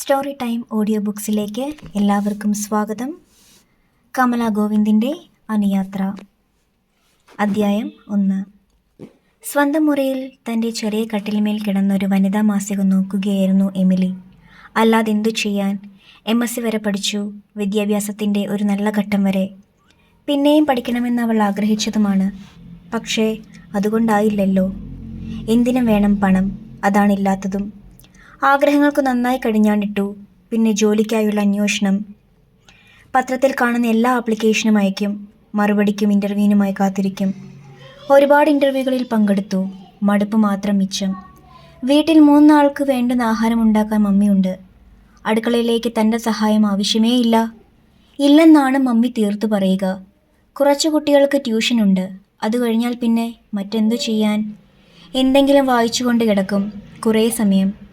Story time audio ബുക്സിലേക്ക് എല്ലാവർക്കും സ്വാഗതം. കമല ഗോവിന്ദിന്റെ അനുയാത്ര. അദ്ധ്യായം ഒന്ന്. സ്വന്തം മുറിയിൽ തന്റെ ചെറിയ കട്ടിലിമേൽ കിടന്നൊരു വനിതാ മാസിക നോക്കുകയായിരുന്നു എമിലി. അല്ലാതെ എന്തു ചെയ്യാൻ? എം. എസ്. സി വരെ പഠിച്ചു. വിദ്യാഭ്യാസത്തിന്റെ ഒരു നല്ല ഘട്ടം വരെ. പിന്നെയും പഠിക്കണമെന്ന് അവൾ ആഗ്രഹിച്ചതുമാണ്. പക്ഷേ അതുകൊണ്ടായില്ലല്ലോ. എന്തിനും വേണം പണം. അതാണില്ലാത്തതും ആഗ്രഹങ്ങൾക്ക് നന്നായി കടിഞ്ഞാണിട്ടു പിന്നെ ജോലിക്കായുള്ള അന്വേഷണം. പത്രത്തിൽ കാണുന്ന എല്ലാ ആപ്ലിക്കേഷനും അയക്കും. മറുപടിക്കും ഇന്റർവ്യൂവിനുമായി കാത്തിരിക്കും. ഒരുപാട് ഇന്റർവ്യൂകളിൽ പങ്കെടുത്തു. മടുപ്പ് മാത്രം മിച്ചം. വീട്ടിൽ മൂന്നാൾക്ക് വേണ്ടുന്ന ആഹാരം ഉണ്ടാക്കാൻ മമ്മിയുണ്ട്. അടുക്കളയിലേക്ക് തന്റെ സഹായം ആവശ്യമേ ഇല്ല ഇല്ലെന്നാണ് മമ്മി തീർത്തു പറയുക. കുറച്ച് കുട്ടികൾക്ക് ട്യൂഷനുണ്ട്. അത് കഴിഞ്ഞാൽ പിന്നെ മറ്റെന്തു ചെയ്യാൻ? എന്തെങ്കിലും വായിച്ചുകൊണ്ട് കിടക്കും. കുറേ സമയം.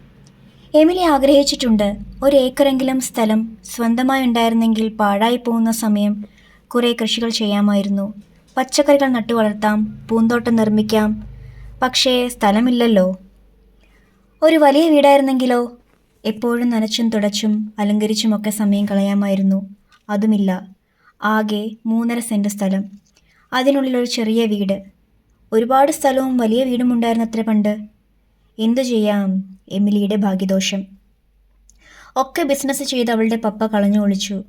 എമിലി ആഗ്രഹിച്ചിട്ടുണ്ട് ഒരു ഏക്കറെങ്കിലും സ്ഥലം സ്വന്തമായി ഉണ്ടായിരുന്നെങ്കിൽ പാഴായി പോകുന്ന സമയം കുറേ കൃഷികൾ ചെയ്യാമായിരുന്നു. പച്ചക്കറികൾ നട്ടു വളർത്താം പൂന്തോട്ടം നിർമ്മിക്കാം. പക്ഷേ സ്ഥലമില്ലല്ലോ. ഒരു വലിയ വീടായിരുന്നെങ്കിലോ? എപ്പോഴും നനച്ചും തുടച്ചും അലങ്കരിച്ചുമൊക്കെ സമയം കളയാമായിരുന്നു. അതുമില്ല. ആകെ മൂന്നര സെന്റ് സ്ഥലം. അതിനുള്ളിൽ ഒരു ചെറിയ വീട്. ഒരുപാട് സ്ഥലവും വലിയ വീടും ഉണ്ടായിരുന്നത്ര പണ്ട്. എന്തു ചെയ്യാം? എമിലിയുടെ ഭാഗ്യദോഷം. ഒക്കെ ബിസിനസ് ചെയ്ത് അവളുടെ പപ്പ കളഞ്ഞു ഒളിച്ചു.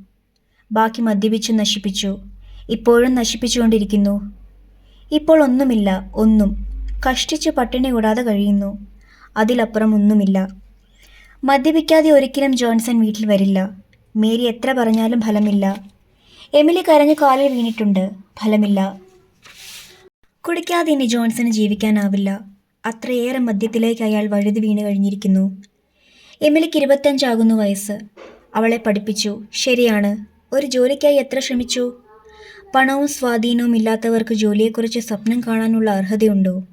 ബാക്കി മദ്യപിച്ചു നശിപ്പിച്ചു. ഇപ്പോഴും നശിപ്പിച്ചുകൊണ്ടിരിക്കുന്നു. ഇപ്പോൾ ഒന്നുമില്ല ഒന്നും. കഷ്ടിച്ച് പട്ടിണി കൂടാതെ കഴിയുന്നു. അതിലപ്പുറം ഒന്നുമില്ല. മദ്യപിക്കാതെ ഒരിക്കലും ജോൺസൺ വീട്ടിൽ വരില്ല. മേരി എത്ര പറഞ്ഞാലും ഫലമില്ല. എമിലി കരഞ്ഞു കാലിൽ വീണിട്ടുണ്ട്. ഫലമില്ല. കുടിക്കാതെ ഇനി ജോൺസന് ജീവിക്കാനാവില്ല. അത്രയേറെ മദ്യത്തിലേക്ക് അയാൾ വഴുതി വീണ് കഴിഞ്ഞിരിക്കുന്നു. എമിലിക്ക് ഇരുപത്തഞ്ചാകുന്നു വയസ്സ്. അവളെ പഠിപ്പിച്ചു. ശരിയാണ്. ഒരു ജോലിക്കായി എത്ര ശ്രമിച്ചു? പണവും സ്വാധീനവും ഇല്ലാത്തവർക്ക് ജോലിയെക്കുറിച്ച് സ്വപ്നം കാണാനുള്ള അർഹതയുണ്ടോ?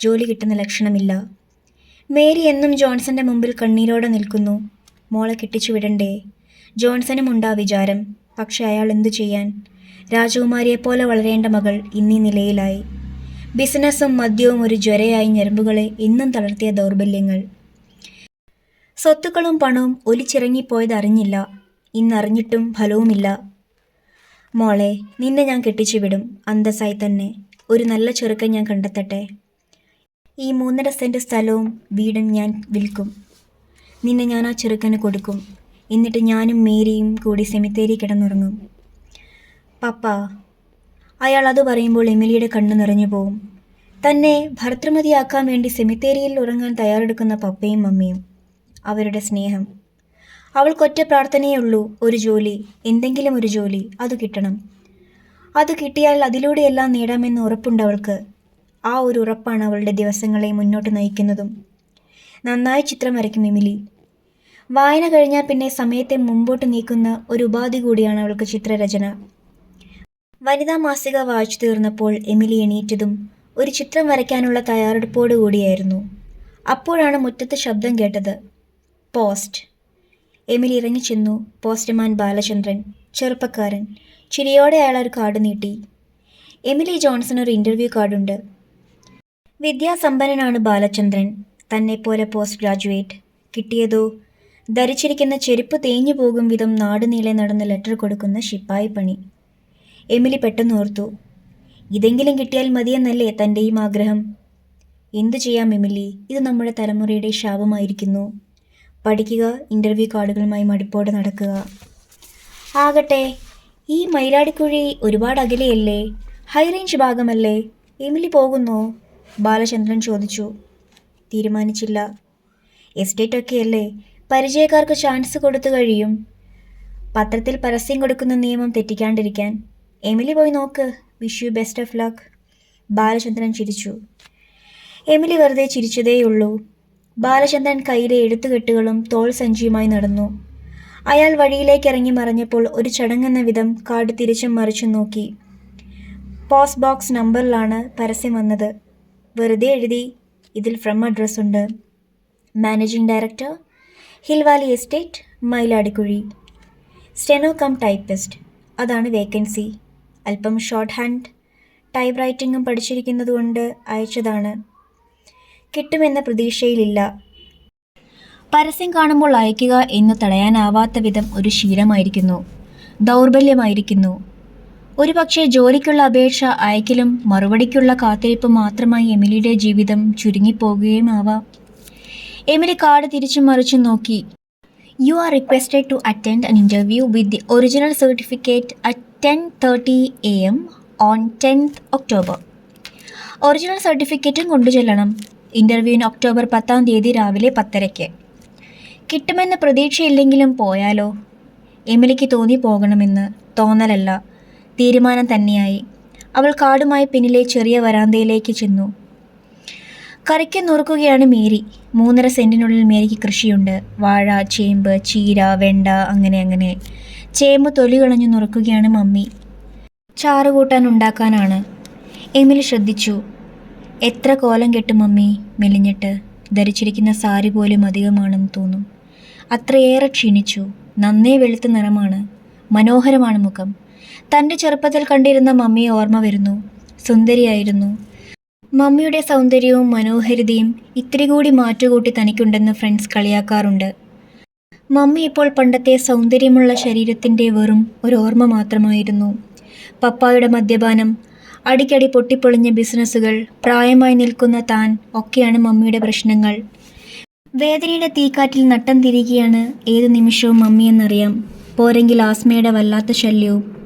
ജോലി കിട്ടുന്ന ലക്ഷണമില്ല. മേരി എന്നും ജോൺസന്റെ മുമ്പിൽ കണ്ണീരോടെ നിൽക്കുന്നു. മോളെ കെട്ടിച്ചു വിടണ്ടേ? ജോൺസനും ഉണ്ടാ വിചാരം. പക്ഷെ അയാൾ എന്തു ചെയ്യാൻ? രാജകുമാരിയെപ്പോലെ വളരേണ്ട മകൾ ഇന്നീ നിലയിലായി. ബിസിനസ്സും മദ്യവും ഒരു ജ്വരയായി ഞരമ്പുകളെ ഇന്നും തളർത്തിയ ദൗർബല്യങ്ങൾ. സ്വത്തുക്കളും പണവും ഒലിച്ചിറങ്ങിപ്പോയത് അറിഞ്ഞില്ല ഇന്നറിഞ്ഞിട്ടും ഫലവുമില്ല. മോളെ നിന്നെ ഞാൻ കെട്ടിച്ചു വിടും അന്തസ്സായി തന്നെ. ഒരു നല്ല ചെറുക്കൻ ഞാൻ കണ്ടെത്തട്ടെ. ഈ മൂന്നര സെന്റ് സ്ഥലവും വീടും ഞാൻ വിൽക്കും. നിന്നെ ഞാൻ ആ ചെറുക്കന് കൊടുക്കും. എന്നിട്ട് ഞാനും മേരിയും കൂടി സെമിത്തേരി കിടന്നുറങ്ങും. പപ്പ അയാൾ അത് പറയുമ്പോൾ എമിലിയുടെ കണ്ണു നിറഞ്ഞു പോവും. തന്നെ ഭർത്തൃമതിയാക്കാൻ വേണ്ടി സെമിത്തേരിയിൽ ഉറങ്ങാൻ തയ്യാറെടുക്കുന്ന പപ്പയും മമ്മിയും അവരുടെ സ്നേഹം. അവൾക്കൊറ്റ പ്രാർത്ഥനയേ ഉള്ളൂ ഒരു ജോലി എന്തെങ്കിലും ഒരു ജോലി അത് കിട്ടണം. അത് കിട്ടിയാൽ അതിലൂടെയെല്ലാം നേടാമെന്ന് ഉറപ്പുണ്ട് അവൾക്ക്. ആ ഒരു ഉറപ്പാണ് അവളുടെ ദിവസങ്ങളെ മുന്നോട്ട് നയിക്കുന്നതും. നന്നായി ചിത്രം വരയ്ക്കും എമിലി. വായന കഴിഞ്ഞാൽ പിന്നെ സമയത്തെ മുമ്പോട്ട് നീക്കുന്ന ഒരു ഉപാധി കൂടിയാണ് അവൾക്ക് ചിത്രരചന. വനിതാ മാസിക വായിച്ചു തീർന്നപ്പോൾ എമിലി എണീറ്റതും ഒരു ചിത്രം വരയ്ക്കാനുള്ള തയ്യാറെടുപ്പോടു കൂടിയായിരുന്നു അപ്പോഴാണ് മുറ്റത്ത് ശബ്ദം കേട്ടത് പോസ്റ്റ്. എമിലി ഇറങ്ങി ചെന്നു പോസ്റ്റ്മാൻ ബാലചന്ദ്രൻ ചെറുപ്പക്കാരൻ. ചിരിയോടെ അയാൾ ഒരു കാർഡ് നീട്ടി. എമിലി ജോൺസൺ ഒരു ഇന്റർവ്യൂ കാർഡുണ്ട്. വിദ്യാസമ്പന്നനാണ് ബാലചന്ദ്രൻ. തന്നെ പോലെ പോസ്റ്റ് ഗ്രാജുവേറ്റ്. കിട്ടിയതോ? ധരിച്ചിരിക്കുന്ന ചെരുപ്പ് തേഞ്ഞു പോകും വിധം നാടുനീളെ നടന്ന് ലെറ്റർ കൊടുക്കുന്ന ശിപ്പായി പണി. എമിലി പെട്ടെന്ന് ഓർത്തു. ഇതെങ്കിലും കിട്ടിയാൽ മതിയെന്നല്ലേ തന്റെയും ആഗ്രഹം. എന്തു ചെയ്യാം എമിലി? ഇത് നമ്മുടെ തലമുറയുടെ ശാപമായിരിക്കുന്നു. പഠിക്കുക ഇന്റർവ്യൂ കാർഡുകളുമായി മടുപ്പോടെ നടക്കുക. ആകട്ടെ ഈ മയിലാടിക്കുഴി ഒരുപാട് അകലെയല്ലേ? ഹൈ റേഞ്ച് ഭാഗമല്ലേ? എമിലി പോകുന്നോ? ബാലചന്ദ്രൻ ചോദിച്ചു. തീരുമാനിച്ചില്ല. എസ്റ്റേറ്റ് ഒക്കെയല്ലേ? പരിചയക്കാർക്ക് ചാൻസ് കൊടുത്തു കഴിയും. പത്രത്തിൽ പരസ്യം കൊടുക്കുന്ന നിയമം തെറ്റിക്കാണ്ടിരിക്കാൻ. എമിലി പോയി നോക്ക്. Wish you best of luck. Balachandran ചിരിച്ചു. എമിലി വെറുതെ ചിരിച്ചതേയുള്ളൂ. ബാലചന്ദ്രൻ കയ്യിലെ എഴുത്തുകെട്ടുകളും തോൾ സഞ്ചിയുമായി നടന്നു. അയാൾ വഴിയിലേക്ക് ഇറങ്ങി മറഞ്ഞപ്പോൾ ഒരു ചടങ്ങെന്ന വിധം കാർഡ് തിരിച്ചും മറിച്ചും നോക്കി. പോസ്റ്റ് ബോക്സ് നമ്പറിലാണ് പരസ്യം വന്നത്. വെറുതെ എഴുതി ഇതിൽ ഫ്രം അഡ്രസ് ഉണ്ട്. Managing director Hill Valley estate Mayiladikkuzhi. Steno cum typist. അതാണ് വേക്കൻസി. അല്പം ഷോർട്ട് ഹാൻഡ് ടൈപ്പ് റൈറ്റിങ്ങും പഠിച്ചിരിക്കുന്നതുകൊണ്ട് അയച്ചതാണ്. കിട്ടുമെന്ന പ്രതീക്ഷയിലില്ല. പരസ്യം കാണുമ്പോൾ അയക്കുക എന്ന് തടയാനാവാത്ത വിധം ഒരു ശീലമായിരിക്കുന്നു. ദൗർബല്യമായിരിക്കുന്നു. ഒരുപക്ഷെ ജോലിക്കുള്ള അപേക്ഷ അയക്കലും മറുപടിക്കുള്ള കാത്തിരിപ്പ് മാത്രമായി എമിലിയുടെ ജീവിതം ചുരുങ്ങിപ്പോകുകയും ആവാം. എമിലി കാർഡ് തിരിച്ചു മറിച്ചു നോക്കി. You are requested to attend an interview with the original certificate at ten thirty A M on tenth October original സർട്ടിഫിക്കറ്റും കൊണ്ടു ചെല്ലണം ഇന്റർവ്യൂവിന് ഒക്ടോബർ പത്താം തീയതി രാവിലെ പത്തരയ്ക്ക്. കിട്ടുമെന്ന പ്രതീക്ഷയില്ലെങ്കിലും പോയാലോ? എമിലിക്ക് തോന്നി പോകണമെന്ന് തോന്നലല്ല. തീരുമാനം തന്നെയായി. അവൾ കാടുമായി പിന്നിലെ ചെറിയ വരാന്തയിലേക്ക് ചെന്നു. കറിക്ക് നുറുക്കുകയാണ് മേരി. മൂന്നര സെന്റിനുള്ളിൽ മേരിക്ക് കൃഷിയുണ്ട്. വാഴ ചേമ്പ് ചീര വെണ്ട അങ്ങനെ അങ്ങനെ. ചേമ്പ് തൊലി കളഞ്ഞു നുറുക്കുകയാണ് മമ്മി. ചാറ് കൂട്ടാൻ ഉണ്ടാക്കാനാണ്. എമിലി ശ്രദ്ധിച്ചു. എത്ര കോലം കെട്ടും മമ്മി മെലിഞ്ഞിട്ട്. ധരിച്ചിരിക്കുന്ന സാരി പോലും അധികമാണെന്ന് തോന്നും. അത്രയേറെ ക്ഷീണിച്ചു. നന്നേ വെളുത്ത നിറമാണ്. മനോഹരമാണ് മുഖം. തന്റെ ചെറുപ്പത്തിൽ കണ്ടിരുന്ന മമ്മിയെ ഓർമ്മ വരുന്നു. സുന്ദരിയായിരുന്നു. മമ്മിയുടെ സൗന്ദര്യവും മനോഹരിതയും ഇത്തിരി കൂടി മാറ്റുകൂട്ടി തനിക്കുണ്ടെന്ന് ഫ്രണ്ട്സ് കളിയാക്കാറുണ്ട്. മമ്മി ഇപ്പോൾ പണ്ടത്തെ സൗന്ദര്യമുള്ള ശരീരത്തിന്റെ വെറും ഒരു ഓർമ്മ മാത്രമായിരുന്നു. പപ്പായുടെ മദ്യപാനം അടിക്കടി പൊട്ടിപ്പൊളിഞ്ഞ ബിസിനസ്സുകൾ പ്രായമായി നിൽക്കുന്ന താൻ ഒക്കെയാണ് മമ്മിയുടെ പ്രശ്നങ്ങൾ. വേദനയുടെ തീക്കാറ്റിൽ നട്ടം തിരികെയാണ് ഏത് നിമിഷവും മമ്മിയെന്നറിയാം പോരെങ്കിൽ ആസ്മയുടെ വല്ലാത്ത ശല്യവും.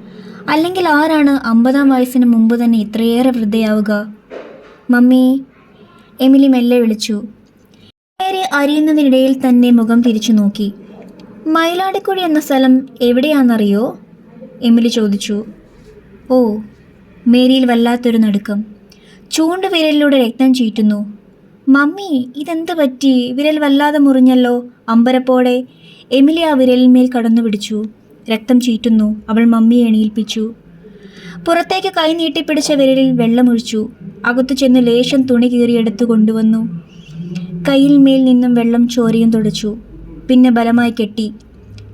അല്ലെങ്കിൽ ആരാണ് അമ്പതാം വയസ്സിന് മുമ്പ് തന്നെ ഇത്രയേറെ വൃദ്ധയാവുക? മമ്മി എമിലി മെല്ലെ വിളിച്ചു. നേരെ അരിയുന്നതിനിടയിൽ തന്നെ മുഖം തിരിച്ചു നോക്കി. മയിലാടിക്കുഴി എന്ന സ്ഥലം എവിടെയാണെന്നറിയോ? എമിലി ചോദിച്ചു. ഓ മേരിയിൽ വല്ലാത്തൊരു നടുക്കം. ചൂണ്ടുവിരലിലൂടെ രക്തം ചീറ്റുന്നു. മമ്മി ഇതെന്ത് പറ്റി? വിരൽ വല്ലാതെ മുറിഞ്ഞല്ലോ. അമ്പരപ്പോടെ എമിലി ആ വിരലിന്മേൽ കടന്നു പിടിച്ചു രക്തം ചീറ്റുന്നു. അവൾ മമ്മിയെ എണീൽപ്പിച്ചു. പുറത്തേക്ക് കൈ നീട്ടിപ്പിടിച്ച വിരലിൽ വെള്ളമൊഴിച്ചു. അകത്തു ചെന്ന് ലേശം തുണി കീറിയെടുത്തു കൊണ്ടുവന്നു. കയ്യിൽ മേൽ നിന്നും വെള്ളം ചോരയും തുടച്ചു. പിന്നെ ബലമായി കെട്ടി.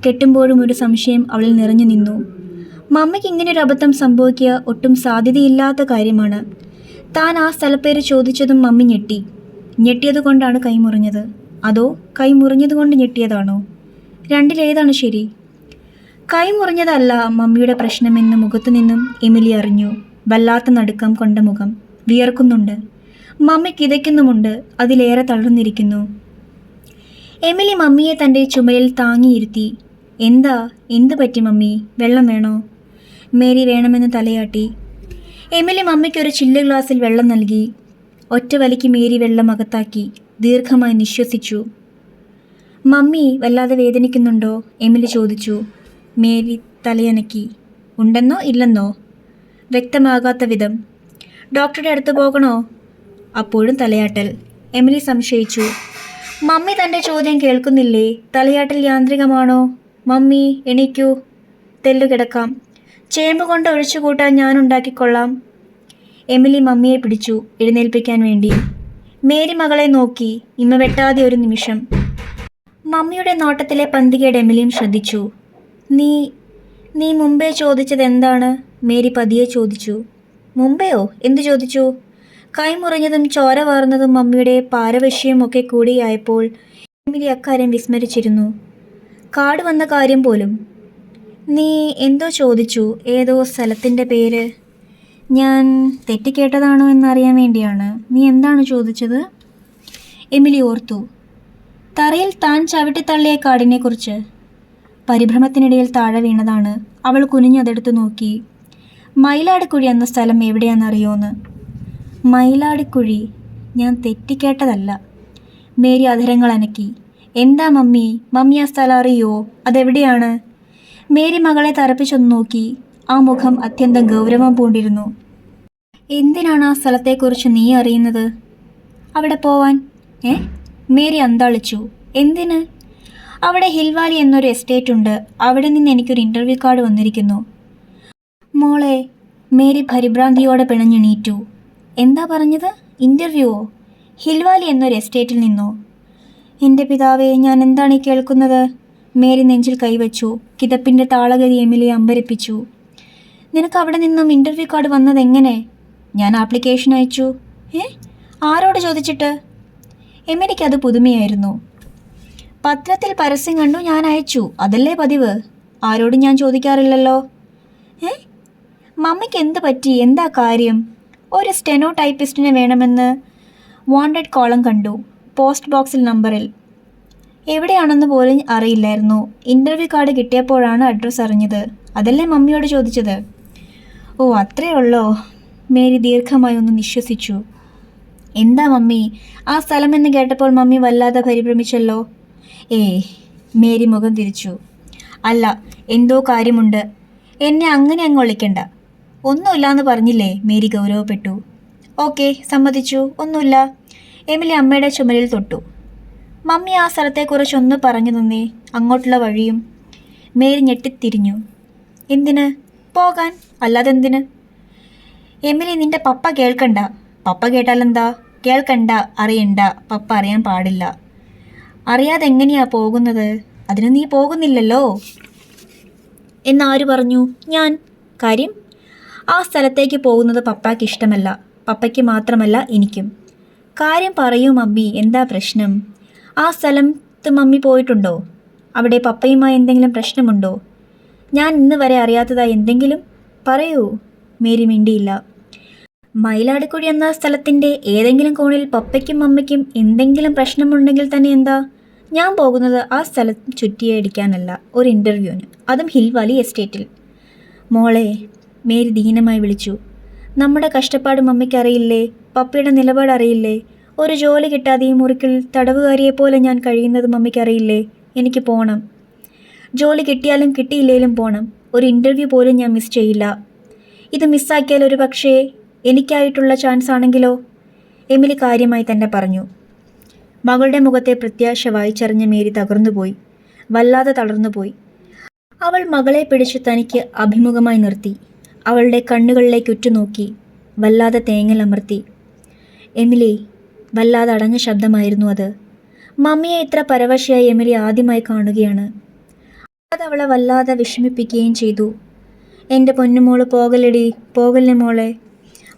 കെട്ടുമ്പോഴും ഒരു സംശയം അവളിൽ നിറഞ്ഞു നിന്നു. മമ്മയ്ക്ക് ഇങ്ങനെ ഒരു അബദ്ധം സംഭവിക്കുക ഒട്ടും സാധ്യതയില്ലാത്ത കാര്യമാണ്. താൻ ആ സ്ഥലപ്പേര് ചോദിച്ചതും മമ്മി ഞെട്ടി. ഞെട്ടിയത് കൊണ്ടാണ് കൈമുറിഞ്ഞത് അതോ കൈമുറിഞ്ഞതുകൊണ്ട് മുറിഞ്ഞത് കൊണ്ട് ഞെട്ടിയതാണോ? രണ്ടിലേതാണ് ശരി? കൈമുറിഞ്ഞതല്ല മമ്മിയുടെ പ്രശ്നമെന്ന് മുഖത്തു നിന്നും എമിലി അറിഞ്ഞു. വല്ലാത്ത നടുക്കം കൊണ്ട മുഖം. വിയർക്കുന്നുണ്ട്. മമ്മി കിതയ്ക്കുന്നുമുണ്ട്. അതിലേറെ തളർന്നിരിക്കുന്നു. എമിലി മമ്മിയെ തന്റെ ചുമലിൽ താങ്ങിയിരുത്തി. എന്താ? എന്ത് പറ്റി മമ്മി? വെള്ളം വേണോ? മേരി വേണമെന്ന് തലയാട്ടി. എമിലി മമ്മിക്കൊരു ചില്ല് ഗ്ലാസ്സിൽ വെള്ളം നൽകി. ഒറ്റ വലിക്ക് മേരി വെള്ളം അകത്താക്കി ദീർഘമായി നിശ്വസിച്ചു. മമ്മി വല്ലാതെ വേദനിക്കുന്നുണ്ടോ? എമിലി ചോദിച്ചു. മേരി തലയനക്കി. ഉണ്ടെന്നോ ഇല്ലെന്നോ? വ്യക്തമാകാത്ത വിധം. ഡോക്ടറുടെ അടുത്ത് പോകണോ? അപ്പോഴും തലയാട്ടൽ. എമിലി സംശയിച്ചു. മമ്മി തന്റെ ചോദ്യം കേൾക്കുന്നില്ലേ? തലയാട്ടൽ യാന്ത്രികമാണോ? മമ്മി എണീക്കൂ. തെല്ലു കിടക്കാം. ചേമ്പ് കൊണ്ട് ഒഴിച്ചു കൂട്ടാൻ ഞാൻ ഉണ്ടാക്കിക്കൊള്ളാം. എമിലി മമ്മിയെ പിടിച്ചു എഴുന്നേൽപ്പിക്കാൻ വേണ്ടി. മേരി മകളെ നോക്കി ഇമ്മ വെട്ടാതെ ഒരു നിമിഷം. മമ്മിയുടെ നോട്ടത്തിലെ പന്തികയുടെ എമിലിയും ശ്രദ്ധിച്ചു. നീ നീ മുമ്പേ ചോദിച്ചത് എന്താണ് മേരി പതിയെ ചോദിച്ചു. മുമ്പെയോ? എന്തു ചോദിച്ചു? കൈമുറിഞ്ഞതും ചോര വാർന്നതും മമ്മിയുടെ പാരവശ്യമൊക്കെ കൂടിയായപ്പോൾ എമിലി അക്കാര്യം വിസ്മരിച്ചിരുന്നു. കാട് വന്ന കാര്യം പോലും. നീ എന്തോ ചോദിച്ചു? ഏതോ സ്ഥലത്തിന്റെ പേര്? ഞാൻ തെറ്റിക്കേട്ടതാണോ എന്നറിയാൻ വേണ്ടിയാണ്. നീ എന്താണ് ചോദിച്ചത്? എമിലി ഓർത്തു. തറയിൽ താൻ ചവിട്ടിത്തള്ളിയ കാടിനെക്കുറിച്ച്. പരിഭ്രമത്തിനിടയിൽ താഴെ വീണതാണ്. അവൾ കുനിഞ്ഞതെടുത്തു നോക്കി. മയിലാടിക്കുഴി എന്ന സ്ഥലം എവിടെയാണെന്നറിയോന്ന്. മയിലാടിക്കുഴി ഞാൻ തെറ്റിക്കേട്ടതല്ല. മേരി അധരങ്ങൾ അനക്കി. എന്താ മമ്മി? മമ്മി ആ സ്ഥലം അറിയോ? അതെവിടെയാണ്? മേരി മകളെ തറപ്പിച്ചൊന്ന് നോക്കി. ആ മുഖം അത്യന്തം ഗൗരവം പൂണ്ടിരുന്നു. എന്തിനാണ് ആ സ്ഥലത്തെക്കുറിച്ച് നീ അറിയുന്നത്? അവിടെ പോവാൻ? ഏ? മേരി അന്താളിച്ചു. എന്തിന്? അവിടെ ഹിൽവാലി എന്നൊരു എസ്റ്റേറ്റ് ഉണ്ട്. അവിടെ നിന്ന് എനിക്കൊരു ഇന്റർവ്യൂ കാർഡ് വന്നിരിക്കുന്നു. മോളെ മേരി പരിഭ്രാന്തിയോടെ പിണഞ്ഞെണീറ്റു. എന്താ പറഞ്ഞത്? ഇന്റർവ്യൂവോ ഹിൽവാലി എന്നൊരു എസ്റ്റേറ്റിൽ നിന്നോ? എന്റെ പിതാവേ ഞാൻ എന്താണ് ഈ കേൾക്കുന്നത്? മേരി നെഞ്ചിൽ കൈവച്ചു കിതപ്പിന്റെ താളഗതി എമിലിയെ അമ്പരിപ്പിച്ചു. നിനക്ക് അവിടെ നിന്നും ഇന്റർവ്യൂ കാർഡ് വന്നത് എങ്ങനെ? ഞാൻ ആപ്ലിക്കേഷൻ അയച്ചു. ഏ? ആരോട് ചോദിച്ചിട്ട്? എമിലിക്ക് അത് പുതുമയായിരുന്നു. പത്രത്തിൽ പരസ്യം കണ്ടു ഞാൻ അയച്ചു. അതല്ലേ പതിവ്? ആരോടും ഞാൻ ചോദിക്കാറില്ലല്ലോ. ഏ? മമ്മിക്ക് എന്ത് പറ്റി? എന്താ കാര്യം? ഒരു സ്റ്റെനോ ടൈപ്പിസ്റ്റിനെ വേണമെന്ന് വാണ്ടഡ് കോളം കണ്ടു പോസ്റ്റ് ബോക്സിൽ നമ്പറിൽ. എവിടെയാണെന്ന് പോലും അറിയില്ലായിരുന്നു. ഇന്റർവ്യൂ കാർഡ് കിട്ടിയപ്പോഴാണ് അഡ്രസ്സ് അറിഞ്ഞത്. അതല്ലേ മമ്മിയോട് ചോദിച്ചത്? ഓ അത്രേ ഉള്ളോ? മേരി ദീർഘമായി ഒന്ന് നിശ്വസിച്ചു. എന്താ മമ്മി? ആ സ്ഥലമെന്ന് കേട്ടപ്പോൾ മമ്മി വല്ലാതെ പരിഭ്രമിച്ചല്ലോ. ഏ മേരി മുഖം തിരിച്ചു. അല്ല എന്തോ കാര്യമുണ്ട്. എന്നെ അങ്ങനെ അങ്ങ് ഒളിക്കണ്ട ഒന്നുമില്ലാന്ന് പറഞ്ഞില്ലേ മേരി ഗൗരവപ്പെട്ടു. ഓക്കെ സമ്മതിച്ചു. ഒന്നുമില്ല. എമിലി അമ്മയുടെ ചുമലിൽ തൊട്ടു. മമ്മി ആ സ്ഥലത്തെക്കുറിച്ചൊന്ന് പറഞ്ഞു നിന്നേ അങ്ങോട്ടുള്ള വഴിയും. മേരി ഞെട്ടിത്തിരിഞ്ഞു. എന്തിന്? പോകാൻ. അല്ലാതെന്തിന്? എമിലി നിന്റെ പപ്പ കേൾക്കണ്ട. പപ്പ കേട്ടാലെന്താ? കേൾക്കണ്ട അറിയണ്ട. പപ്പ അറിയാൻ പാടില്ല. അറിയാതെ എങ്ങനെയാ പോകുന്നത്? അതിന് നീ പോകുന്നില്ലല്ലോ. എന്നാര് പറഞ്ഞു? ഞാൻ. കാര്യം? ആ സ്ഥലത്തേക്ക് പോകുന്നത് പപ്പയ്ക്ക് ഇഷ്ടമല്ല. പപ്പയ്ക്ക് മാത്രമല്ല എനിക്കും. കാര്യം പറയൂ മമ്മി. എന്താ പ്രശ്നം? ആ സ്ഥലത്ത് മമ്മി പോയിട്ടുണ്ടോ? അവിടെ പപ്പയുമായി എന്തെങ്കിലും പ്രശ്നമുണ്ടോ? ഞാൻ ഇന്ന് വരെ അറിയാത്തതായി എന്തെങ്കിലും പറയൂ. മേരി മിണ്ടിയില്ല. മയിലാടിക്കുഴി എന്ന സ്ഥലത്തിന്റെ ഏതെങ്കിലും കോണിൽ പപ്പയ്ക്കും മമ്മയ്ക്കും എന്തെങ്കിലും പ്രശ്നമുണ്ടെങ്കിൽ തന്നെ എന്താ? ഞാൻ പോകുന്നത് ആ സ്ഥലം ചുറ്റിയടിക്കാനല്ല. ഒരു ഇന്റർവ്യൂവിന് അതും ഹിൽ വാലി എസ്റ്റേറ്റിൽ. മോളെ മേരി ദീനമായി വിളിച്ചു. നമ്മുടെ കഷ്ടപ്പാട് മമ്മിക്കറിയില്ലേ പപ്പയുടെ നിലപാട് അറിയില്ലേ ഒരു ജോലി കിട്ടാതെ ഈ മുറിക്കിൽ തടവുകാരിയെ പോലെ ഞാൻ കഴിയുന്നത് മമ്മിക്കറിയില്ലേ എനിക്ക് പോകണം ജോലി കിട്ടിയാലും കിട്ടിയില്ലേലും പോകണം ഒരു ഇന്റർവ്യൂ പോലും ഞാൻ മിസ് ചെയ്യില്ല. ഇത് മിസ്സാക്കിയാൽ ഒരു പക്ഷേ എനിക്കായിട്ടുള്ള ചാൻസ് ആണെങ്കിലോ? എമിലി കാര്യമായി തന്നെ പറഞ്ഞു. മകളുടെ മുഖത്തെ പ്രത്യാശ വായിച്ചറിഞ്ഞ മേരി തകർന്നുപോയി. വല്ലാതെ തളർന്നുപോയി. അവൾ മകളെ പിടിച്ച് തനിക്ക് അഭിമുഖമായി നിർത്തി. അവളുടെ കണ്ണുകളിലേക്ക് ഉറ്റുനോക്കി വല്ലാതെ തേങ്ങലമർത്തി എമിലി വല്ലാതെ അടഞ്ഞ ശബ്ദമായിരുന്നു അത്. മമ്മിയെ ഇത്ര പരവശയായി എമിലി ആദ്യമായി കാണുകയാണ്. അത് അവളെ വല്ലാതെ വിഷമിപ്പിക്കുകയും ചെയ്തു. എന്റെ പൊന്നുമോൾ പോകലടി പോകലിന് മോളെ.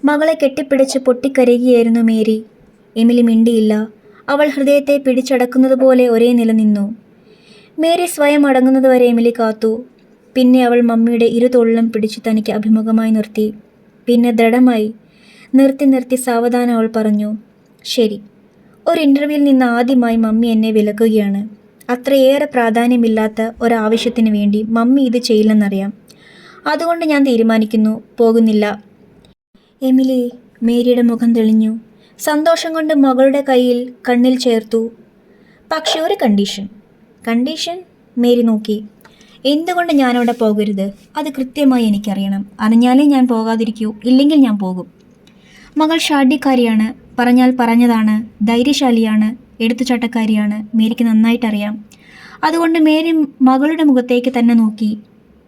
മകളെ കെട്ടിപ്പിടിച്ച് പൊട്ടിക്കരയുകയായിരുന്നു മേരി. എമിലി മിണ്ടിയില്ല. അവൾ ഹൃദയത്തെ പിടിച്ചടക്കുന്നത് പോലെ ഒരേ നിലനിന്നു മേരി സ്വയം അടങ്ങുന്നതുവരെ എമിലി കാത്തു. പിന്നെ അവൾ മമ്മിയുടെ ഇരുതൊള്ളം പിടിച്ച് തനിക്ക് അഭിമുഖമായി നിർത്തി. പിന്നെ ദൃഢമായി നിർത്തി നിർത്തി സാവധാനം അവൾ പറഞ്ഞു ശരി ഒരു ഇന്റർവ്യൂവിൽ നിന്ന് ആദ്യമായി മമ്മി എന്നെ വിലക്കുകയാണ്. അത്രയേറെ പ്രാധാന്യമില്ലാത്ത ഒരാവശ്യത്തിന് വേണ്ടി മമ്മി ഇത് ചെയ്യില്ലെന്നറിയാം. അതുകൊണ്ട് ഞാൻ തീരുമാനിക്കുന്നു പോകുന്നില്ല. എമിലി മേരിയുടെ മുഖം തെളിഞ്ഞു. സന്തോഷം കൊണ്ട് മകളുടെ കയ്യിൽ കണ്ണിൽ ചേർത്തു. പക്ഷെ ഒരു കണ്ടീഷൻ. കണ്ടീഷൻ? മേരി നോക്കി. എന്തുകൊണ്ട് ഞാനവിടെ പോകരുത്? അത് കൃത്യമായി എനിക്കറിയണം. അറിഞ്ഞാലേ ഞാൻ പോകാതിരിക്കൂ. ഇല്ലെങ്കിൽ ഞാൻ പോകും. മകൾ ഷാഡ്യക്കാരിയാണ് പറഞ്ഞാൽ പറഞ്ഞതാണ്. ധൈര്യശാലിയാണ്. എടുത്തുചാട്ടക്കാരിയാണ് മേരിക്ക് നന്നായിട്ടറിയാം. അതുകൊണ്ട് മേരി മകളുടെ മുഖത്തേക്ക് തന്നെ നോക്കി.